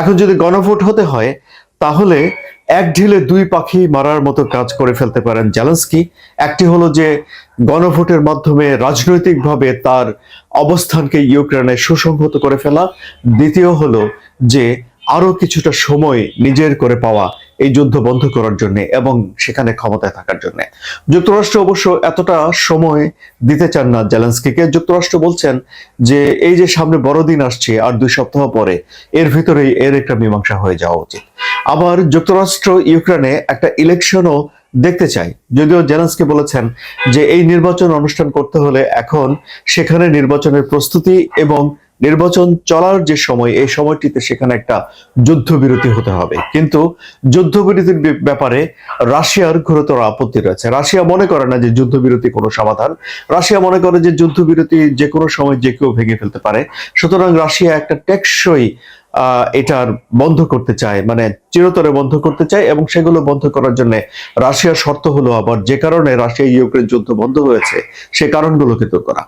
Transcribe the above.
এখন যদি গণভোট হতে হয়, তাহলে এক ঢিলে দুই পাখি মারার মতো কাজ করে ফেলতে পারেন জ্যালেন্সকি একটি হলো যে, গণভোটের মাধ্যমে রাজনৈতিকভাবে তার অবস্থানকে ইউক্রেনে সুসংহত করে ফেলা। দ্বিতীয় হলো যে আরও কিছুটা সময় নিজের করে পাওয়া এই যুদ্ধ বন্ধ করার জন্য এবং সেখানে ক্ষমতায় থাকার জন্য। যুক্তরাষ্ট্র অবশ্য এতটা সময় দিতে চান না জেলেন্সকিকে। যুক্তরাষ্ট্র বলছেন যে, এই যে সামনে বড়দিন আসছে, আর দুই সপ্তাহ পরে এর ভিতরেই এর একটা মীমাংসা হয়ে যাওয়া উচিত। আবার যুক্তরাষ্ট্র ইউক্রেনে একটা ইলেকশনও দেখতে চাই যদিও জেলেন্সকি বলেছেন যে, এই নির্বাচন অনুষ্ঠান করতে হলে এখন সেখানে নির্বাচনের প্রস্তুতি এবং নির্বাচন চলার যে সময়, এই সময়টিতে সেখানে একটা যুদ্ধবিরতি হতে হবে। কিন্তু যুদ্ধবিরতির ব্যাপারে রাশিয়ার গুরুতর আপত্তি রয়েছে। রাশিয়া মনে করে না যে যুদ্ধবিরতি কোনো সমাধান। রাশিয়া মনে করে যে যুদ্ধবিরতি যে কোনো সময় যে কেউ ভেঙে ফেলতে পারে। সুতরাং রাশিয়া একটা টেকসই এটার বন্ধ করতে চায় মানে চিরতরে বন্ধ করতে চায় এবং সেগুলো বন্ধ করার জন্য রাশিয়ার শর্ত হলো আবার যে কারণে রাশিয়া ইউক্রেন যুদ্ধ বন্ধ হয়েছে, সে কারণগুলোকে দূর করা।